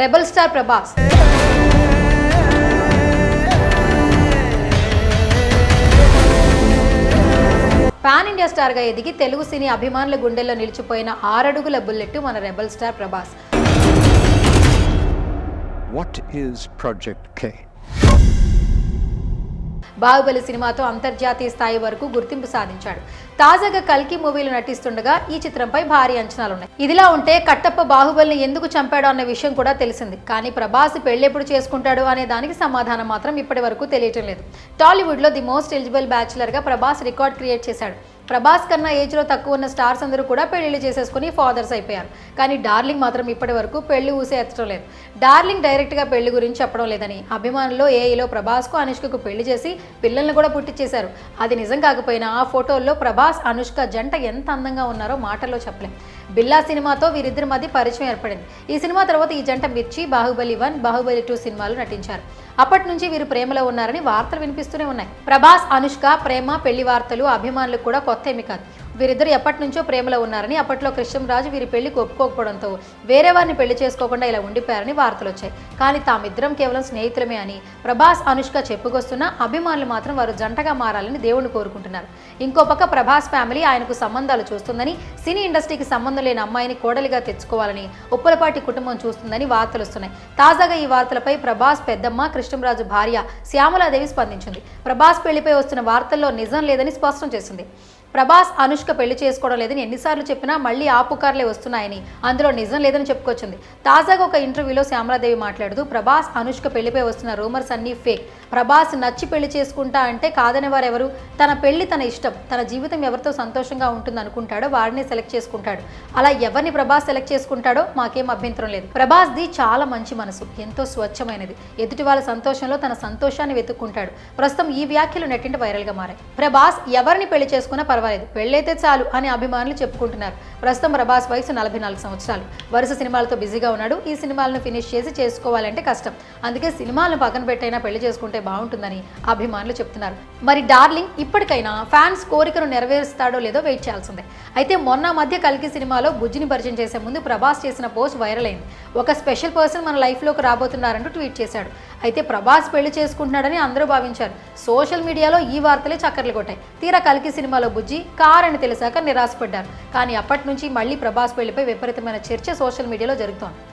Rebel star Prabhas. Pan India స్టార్గా ఎదిగి తెలుగు సినీ అభిమానుల గుండెల్లో నిలిచిపోయిన ఆరడుగుల బుల్లెట్ మన rebel star Prabhas. What is project K Baahubali సినిమాతో అంతర్జాతీయ స్థాయి వరకు గుర్తింపు సాధించాడు. తాజాగా కల్కి మూవీలో నటిస్తుండగా ఈ చిత్రంపై భారీ అంచనాలున్నాయి. ఇదిలా ఉంటే కట్టప్ప బాహుబలిని ఎందుకు చంపాడు అన్న విషయం కూడా తెలిసింది. కానీ ప్రభాస్ పెళ్ళెప్పుడు చేసుకుంటాడు అనే దానికి సమాధానం మాత్రం ఇప్పటి వరకు తెలియటం లేదు. టాలీవుడ్లో ది మోస్ట్ ఎలిజిబుల్ బ్యాచులర్గా ప్రభాస్ రికార్డ్ క్రియేట్ చేశాడు. ప్రభాస్ కన్నా ఏజ్లో తక్కువ ఉన్న స్టార్స్ అందరూ కూడా పెళ్ళిళ్ళు చేసేసుకుని ఫాదర్స్ అయిపోయారు. కానీ డార్లింగ్ మాత్రం ఇప్పటి వరకు పెళ్ళి ఊసే ఎత్తడం లేదు. డార్లింగ్ డైరెక్ట్గా పెళ్ళి గురించి చెప్పడం లేదని అభిమానులు ఏఈలో ప్రభాస్కు అనుష్కకు పెళ్ళి చేసి పిల్లల్ని కూడా పుట్టించేశారు అది నిజం కాకపోయినా ఆ ఫోటోల్లో ప్రభాస్ అనుష్క జంట ఎంత అందంగా ఉన్నారో మాటల్లో చెప్పలేం. బిల్లా సినిమాతో వీరిద్దరి మధ్య పరిచయం ఏర్పడింది. ఈ సినిమా తర్వాత ఈ జంట మిర్చి బాహుబలి వన్ బాహుబలి టూ సినిమాలు నటించారు. అప్పటి నుంచి వీరు ప్రేమలో ఉన్నారని వార్తలు వినిపిస్తూనే ఉన్నాయి. ప్రభాస్ అనుష్క ప్రేమ పెళ్ళి వార్తలు అభిమానులకు కూడా otemi katıyor. వీరిద్దరు ఎప్పటి నుంచో ప్రేమలో ఉన్నారని అప్పట్లో కృష్ణంరాజు వీరి పెళ్ళికి ఒప్పుకోకపోవడంతో వేరే వారిని పెళ్ళి చేసుకోకుండా ఇలా ఉండిపోయారని వార్తలు వచ్చాయి. కానీ తామిద్దరం కేవలం స్నేహితులమే అని ప్రభాస్ అనుష్క చెప్పుకొస్తున్నా అభిమానులు మాత్రం వారు జంటగా మారాలని దేవుణ్ణి కోరుకుంటున్నారు. ఇంకో పక్క ప్రభాస్ ఫ్యామిలీ ఆయనకు సంబంధాలు చూస్తుందని సినీ ఇండస్ట్రీకి సంబంధం లేని అమ్మాయిని కోడలిగా తెచ్చుకోవాలని ఉప్పలపాటి కుటుంబం చూస్తుందని వార్తలు వస్తున్నాయి. తాజాగా ఈ వార్తలపై ప్రభాస్ పెద్దమ్మ కృష్ణంరాజు భార్య శ్యామలాదేవి స్పందించింది. ప్రభాస్ పెళ్ళిపై వస్తున్న వార్తల్లో నిజం లేదని స్పష్టం చేసింది. ప్రభాస్ అనుష్క పెళ్ళి చేసుకోవడం లేదని ఎన్నిసార్లు చెప్పినా మళ్ళీ ఆ పుకార్లే వస్తున్నాయని అందులో నిజం లేదని చెప్పుకొచ్చింది. తాజాగా ఒక ఇంటర్వ్యూలో శ్యామలాదేవి మాట్లాడుతూ ప్రభాస్ అనుష్క పెళ్ళిపై వస్తున్న రూమర్స్ అన్నీ ఫేక్. ప్రభాస్ నచ్చి పెళ్ళి చేసుకుంటా అంటే కాదని వారెవరు? తన పెళ్ళి తన ఇష్టం. తన జీవితం ఎవరితో సంతోషంగా ఉంటుంది అనుకుంటాడో వారిని సెలెక్ట్ చేసుకుంటాడు. అలా ఎవరిని ప్రభాస్ సెలెక్ట్ చేసుకుంటాడో మాకేం అభ్యంతరం లేదు. ప్రభాస్ ది చాలా మంచి మనసు. ఎంతో స్వచ్ఛమైనది. ఎదుటి వాళ్ళ సంతోషంలో తన సంతోషాన్ని వెతుక్కుంటాడు. ప్రస్తుతం ఈ వ్యాఖ్యలు నెట్టింటి వైరల్గా మారాయి. ప్రభాస్ ఎవరిని పెళ్ళి చేసుకున్నా పర్వాలేదు. పెళ్ళైతే చాలు అని అభిమానులు చెప్పుకుంటున్నారు. ప్రస్తుతం ప్రభాస్ వయసు నలభై నాలుగు సంవత్సరాలు. వరుస సినిమాలతో బిజీగా ఉన్నాడు. ఈ సినిమాలను ఫినిష్ చేసి చేసుకోవాలంటే కష్టం. అందుకే సినిమాలను పక్కన పెట్టైనా పెళ్ళి చేసుకుంటే బాగుంటుందని అభిమానులు చెప్తున్నారు. మరి డార్లింగ్ ఇప్పటికైనా ఫ్యాన్స్ కోరికను నెరవేరుస్తాడో లేదో వెయిట్ చేయాల్సిందే. అయితే మొన్న మధ్య కల్కి సినిమాలో బుజ్జిని పరిచయం చేసే ముందు ప్రభాస్ చేసిన పోస్ట్ వైరల్ అయింది. ఒక స్పెషల్ పర్సన్ మన లైఫ్లోకి రాబోతున్నారంటూ ట్వీట్ చేశాడు. అయితే ప్రభాస్ పెళ్ళి చేసుకుంటున్నాడని అందరూ భావించారు. సోషల్ మీడియాలో ఈ వార్తలే చక్కర్లు కొట్టాయి. తీరా కల్కి సినిమాలో బుజ్జి కార్ అని తెలిసాక నిరాశపడ్డారు. కానీ అప్పటి నుంచి మళ్ళీ ప్రభాస్ పెళ్ళిపై విపరీతమైన చర్చ సోషల్ మీడియాలో జరుగుతోంది.